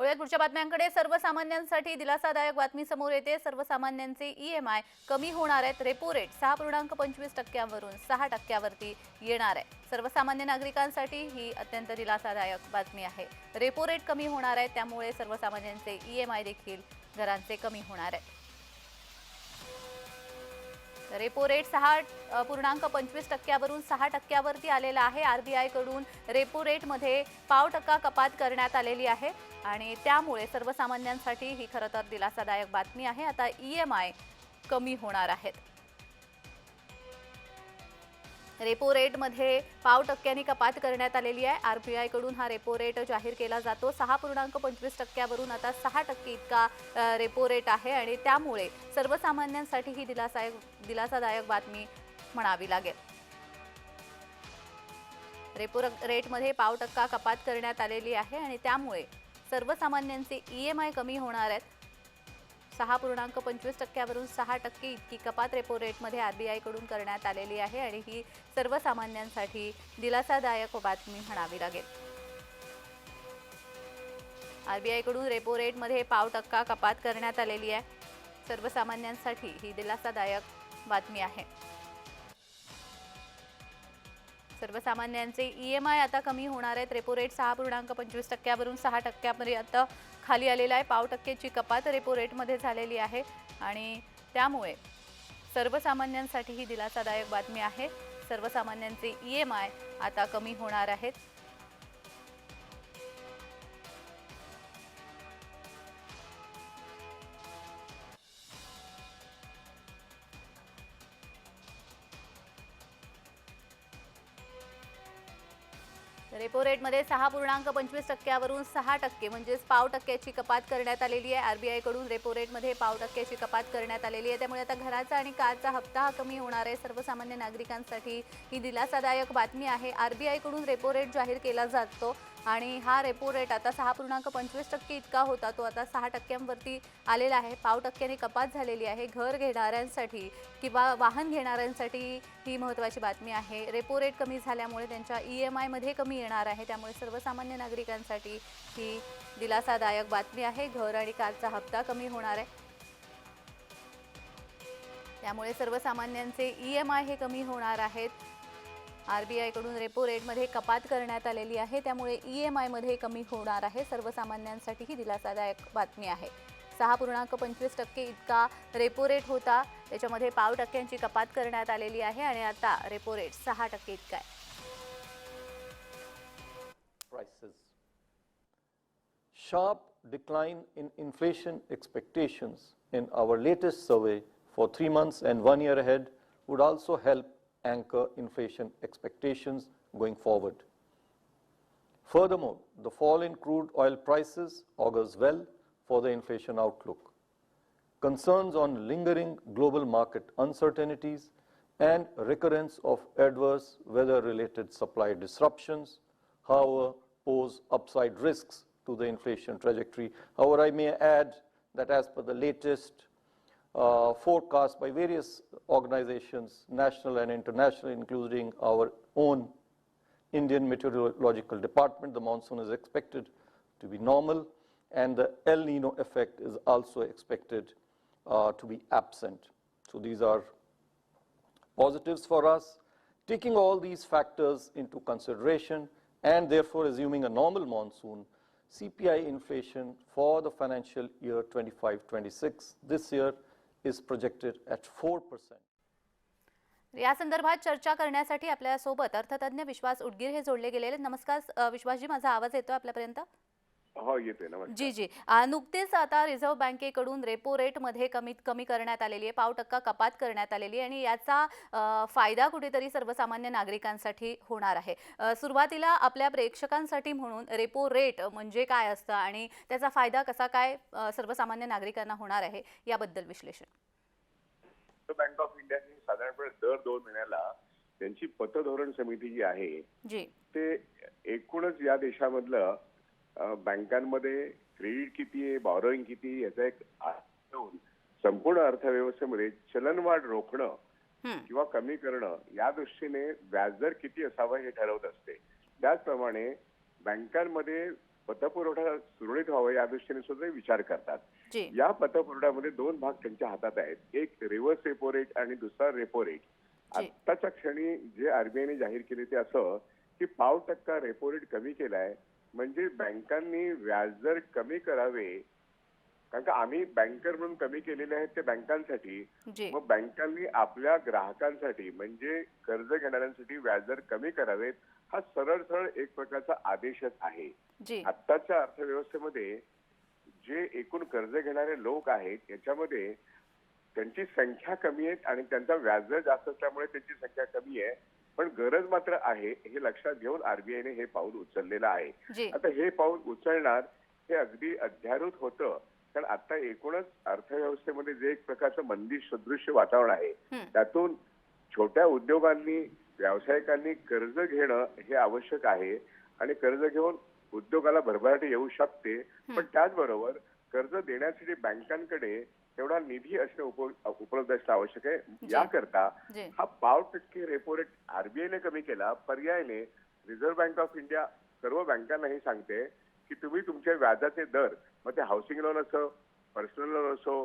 वळूयात पुढच्या बातम्यांकडे. सर्वसामान्यांसाठी दिलासादायक बातमी समोर येते. सर्वसामान्यांचे ई एम आय कमी होणार आहेत. रेपो रेट सहा पूर्णांक पंचवीस टक्क्यांवरून सहा टक्क्यावरती येणार आहे. सर्वसामान्य नागरिकांसाठी ही अत्यंत दिलासादायक बातमी आहे. रेपो रेट कमी होणार आहे. त्यामुळे सर्वसामान्यांचे ई एम आय देखील घरांचे कमी होणार आहे. रेपो रेट सहा पूर्णांक पंचवीस टक्क्यावरून सहा टक्क्यावरती आलेला आहे. आर बी आयकडून रेपो रेटमध्ये पाव टक्का कपात करण्यात आलेली आहे. आणि त्यामुळे सर्वसामान्यांसाठी ही खरं तर दिलासादायक बातमी आहे. आता ई एम आय कमी होणार आहेत. रेपो रेटमध्ये पाव टक्क्यांनी कपात करण्यात आलेली आहे. आर बी आयकडून हा रेपो रेट जाहीर केला जातो. सहा पूर्णांक पंचवीस टक्क्यावरून आता सहा टक्के इतका रेपो रेट आहे आणि त्यामुळे सर्वसामान्यांसाठी ही दिलासाय दिलासादायक बातमी म्हणावी लागेल. रेपो रेटमध्ये पाव टक्का कपात करण्यात आलेली आहे आणि त्यामुळे सर्वसामान्यांचे ई एम आय कमी होणार आहेत. सहा पूर्णांक पंचवीस टक्क्यावरून सहा टक्के इतकी कपात रेपो रेटमध्ये आरबीआयकडून करण्यात आलेली आहे आणि ही सर्वसामान्यांसाठी दिलासादायक बातमी म्हणावी लागेल. आरबीआयकडून रेपो रेटमध्ये पाव टक्का कपात करण्यात आलेली आहे. सर्वसामान्यांसाठी ही दिलासादायक बातमी आहे. सर्वसामान्यांचे ई एम आय आता कमी होणार आहेत. रेपो रेट सहा पूर्णांक पंचवीस टक्क्यावरून सहा टक्क्यापर्यंत खाली आलेला आहे. पाव टक्केची कपात रेपो रेटमध्ये झालेली आहे. आणि त्यामुळे सर्वसामान्यांसाठी ही दिलासादायक बातमी आहे. सर्वसामान्यांचे ई एम आय आता कमी होणार आहेत. रेपो रेटमध्ये सहा पूर्णांक पंचवीस टक्क्यावरून सहा टक्के म्हणजेच पाव टक्क्याची कपात करण्यात आलेली आहे. आरबीआयकडून रेपो रेटमध्ये पाव टक्क्याची कपात करण्यात आलेली आहे. त्यामुळे आता घराचा आणि कारचा हप्ता हा कमी होणार आहे. सर्वसामान्य नागरिकांसाठी ही दिलासादायक बातमी आहे. आरबीआयकडून रेपो रेट जाहीर केला जातो. आणि हा रेपो रेट आता सहा पूर्णांक पंचवीस टक्के इतका होता. तो आता सहा टक्क्यांवरती आलेला आहे. पाव टक्क्याने कपात झालेली आहे. घर घेणाऱ्यांसाठी किंवा वाहन घेणाऱ्यांसाठी ही महत्त्वाची बातमी आहे. रेपो रेट कमी झाल्यामुळे त्यांच्या ई एम आयमध्ये कमी येणार आहे. त्यामुळे सर्वसामान्य नागरिकांसाठी ही दिलासादायक बातमी आहे. घर आणि कारचा हप्ता कमी होणार आहे. त्यामुळे सर्वसामान्यांचे ई एम आय हे कमी होणार आहेत. आरबीआयकडून रेपो रेटमध्ये कपात करण्यात आलेली आहे. त्यामुळे ई एम आयमध्ये कमी होणार आहे. सर्वसामान्यांसाठी ही दिलासादायक बातमी आहे. सहा पूर्णांक पंचवीस टक्के इतका रेपो रेट होता. त्याच्यामध्ये पाव टक्क्यांची कपात करण्यात आलेली आहे आणि आता रेपो रेट सहा टक्के इतका आहे. Sharp decline in inflation expectations in our latest survey for three months and one year ahead would also help anchor inflation expectations going forward. Furthermore, the fall in crude oil prices augurs well for the inflation outlook. Concerns on lingering global market uncertainties and recurrence of adverse weather related supply disruptions, however, pose upside risks to the inflation trajectory. However, I may add that as per the latest uh, forecast by various organizations, national and international, including our own Indian Meteorological Department, the monsoon is expected to be normal, and the El Nino effect is also expected uh, to be absent. So these are positives for us. Taking all these factors into consideration and therefore assuming a normal monsoon, CPI inflation for the financial year 25-26 this year is projected at 4%. या संदर्भात चर्चा करण्यासाठी आपल्यासोबत अर्थतज्ञ विश्वास उडगीर हे जोडले गेलेले नमस्कार विश्वासजी माझा आवाज येतो आपल्यापर्यंत हो येते नमस्कार. जी जी. नुकतेच आता रिझर्व्ह बँकेकडून रेपो रेटमध्ये कमीत कमी करण्यात आलेली आहे. पाव टक्का कपात करण्यात आलेली आहे आणि याचा अ, फायदा कुठेतरी सर्वसामान्य नागरिकांसाठी होणार आहे. अ, सुरुवातीला आपल्या प्रेक्षकांसाठी म्हणून रेपो रेट म्हणजे काय असतं आणि त्याचा फायदा कसा काय अ, सर्वसामान्य नागरिकांना होणार आहे याबद्दल विश्लेषण. बँक ऑफ इंडियाने साधारणपणे दर दोन महिन्याला त्यांची पतधोरण समिती जी आहे जी. ते एकूणच या देशामधलं बँकांमध्ये क्रेडिट किती आहे बॉरोईंग किती आहे याचा एक संपूर्ण अर्थव्यवस्थेमध्ये चलनवाढ रोखणं किंवा कमी करणं या दृष्टीने व्याजदर किती असावा हे ठरवत असते. त्याचप्रमाणे बँकांमध्ये पतपुरवठा सुरळीत व्हावा या दृष्टीने सुद्धा विचार करतात. या पतपुरवठ्यामध्ये दोन भाग त्यांच्या हातात आहेत. एक रिव्हर्स रेपो रेट आणि दुसरा रेपो रेट. आत्ताच्या क्षणी जे आरबीआयने जाहीर केले ते असं की पाव टक्का रेपो रेट कमी केलाय म्हणजे बँकांनी व्याजदर कमी करावे. कारण का आम्ही बँकर म्हणून कमी केलेले आहेत ते बँकांसाठी. मग बँकांनी आपल्या ग्राहकांसाठी म्हणजे कर्ज घेणाऱ्यांसाठी व्याजदर कमी करावेत हा सरळ सरळ एक प्रकारचा आदेशच आहे. आत्ताच्या अर्थव्यवस्थेमध्ये जे एकूण कर्ज घेणारे लोक आहेत याच्यामध्ये त्यांची संख्या कमी आहे आणि त्यांचा व्याजदर जास्त असल्यामुळे त्यांची संख्या कमी आहे. पण गरज मात्र आहे हे लक्षात घेऊन आरबीआयने हे पाऊल उचललेलं आहे. आता हे पाऊल उचलणार हे अगदी अध्यारूत होतं कारण आता एकूणच अर्थव्यवस्थेमध्ये जे एक प्रकारचं मंदी सदृश्य वातावरण आहे. त्यातून छोट्या उद्योगांनी व्यावसायिकांनी कर्ज घेणं हे आवश्यक आहे आणि कर्ज घेऊन उद्योगाला भरभराटी येऊ शकते. पण त्याचबरोबर कर्ज देण्यासाठी बँकांकडे तेवढा निधी असणं उप- उपलब्ध असणं आवश्यक आहे. याकरता हा पाव टक्के रेपो रेट आरबीआयने कमी केला पर्यायाने रिझर्व्ह बँक ऑफ इंडिया सर्व बँकांनाही सांगते की तुम्ही तुमचे व्याजाचे दर मग ते हाऊसिंग लोन असो पर्सनल लोन असो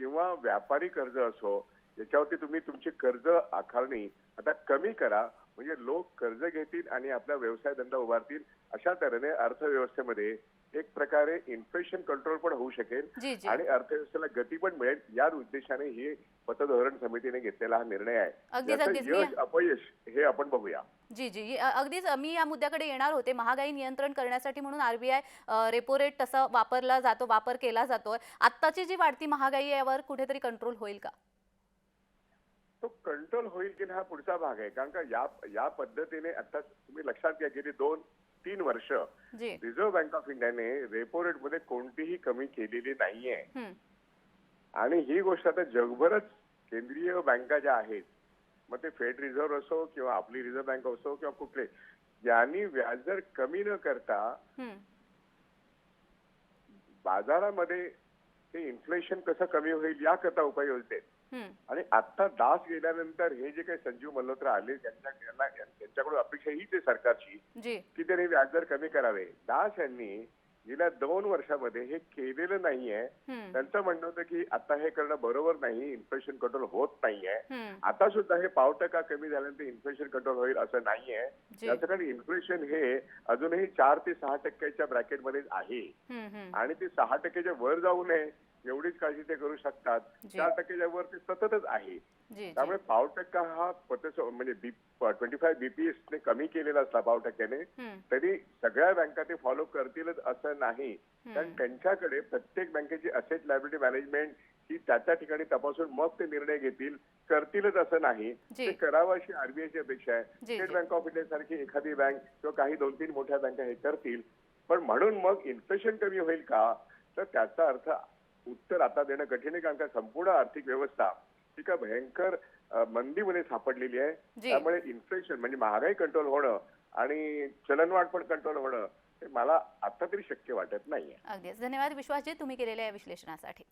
किंवा व्यापारी कर्ज असो याच्यावरती तुम्ही तुमची कर्ज आकारणी आता कमी करा म्हणजे लोक कर्ज घेतील आणि आपला व्यवसाय धंदा उभारतील अशा तऱ्हेने अर्थव्यवस्थेमध्ये एक प्रकारे इन्फ्लेशन कंट्रोल पण होऊ शकेल आणि अर्थव्यवस्थेला गती पण मिळेल. या उद्देशाने ही पतधोरण समितीने घेतलेला हा निर्णय आहे. यश अपयश हे आपण बघूया. जी जी. अगदीच मी या मुद्द्याकडे येणार होते. महागाई नियंत्रण करण्यासाठी म्हणून आरबीआय रेपो रेट तसा वापरला जातो वापर केला जातोय. आत्ताची जी वाढती महागाई यावर कुठेतरी कंट्रोल होईल का? तो कंट्रोल होईल की नाही हा पुढचा भाग आहे कारण का या या पद्धतीने आता तुम्ही लक्षात घ्या गेली दोन तीन वर्ष रिझर्व्ह बँक ऑफ इंडियाने रेपो रेटमध्ये कोणतीही कमी केलेली नाहीये. आणि ही गोष्ट आता जगभरच केंद्रीय बँका ज्या आहेत मग ते फेड रिझर्व्ह असो किंवा आपली रिझर्व्ह बँक असो किंवा कुठले यांनी व्याजदर कमी न करता. बाजारामध्ये ते इन्फ्लेशन कसं कमी होईल याकरता उपाय योजते. आणि आता दास गेल्यानंतर हे जे काही संजीव मल्होत्रा आले त्यांच्या त्यांच्याकडून अपेक्षा हीच आहे सरकारची की त्यांनी व्याजदर कमी करावे दास यांनी गेल्या दोन वर्षामध्ये हे केलेलं नाहीये. त्यांचं म्हणणं होतं की आता हे करणं बरोबर नाही इन्फ्लेशन कंट्रोल होत नाहीये. आता सुद्धा हे पाव टक्का कमी झाल्यानंतर इन्फ्लेशन कंट्रोल होईल असं नाहीये. त्याचं कारण इन्फ्लेशन हे अजूनही चार ते सहा टक्क्याच्या ब्रॅकेटमध्येच आहे. आणि ते सहा टक्क्याच्या वर जाऊ नये एवढीच काळजी ते करू शकतात. चार टक्क्याच्या वर ते सततच आहे. त्यामुळे पाव टक्का हा पतस म्हणजे ट्वेंटी फाय बीपीएस ने कमी केलेला असला पाव टक्क्याने. तरी सगळ्या बँका ते फॉलो करतीलच असं नाही. कारण त्यांच्याकडे प्रत्येक बँकेची असेट लायबिलिटी मॅनेजमेंट ही त्या त्या ठिकाणी तपासून मग ते निर्णय घेतील करतीलच असं नाही. ते करावं अशी आरबीआयची अपेक्षा आहे. स्टेट. बँक ऑफ इंडिया सारखी एखादी बँक किंवा काही दोन तीन मोठ्या बँका हे करतील. पण म्हणून मग इन्फ्लेशन कमी होईल का? तर त्याचा अर्थ उत्तर आता देणं कठीण आहे कारण का संपूर्ण आर्थिक व्यवस्था ही का भयंकर मंदीमध्ये सापडलेली आहे. त्यामुळे इन्फ्लेशन म्हणजे महागाई कंट्रोल होणं आणि चलनवाढ पण कंट्रोल होणं हे मला आता तरी शक्य वाटत नाहीये. अगदीच. धन्यवाद. विश्वासजी तुम्ही केलेल्या या विश्लेषणासाठी.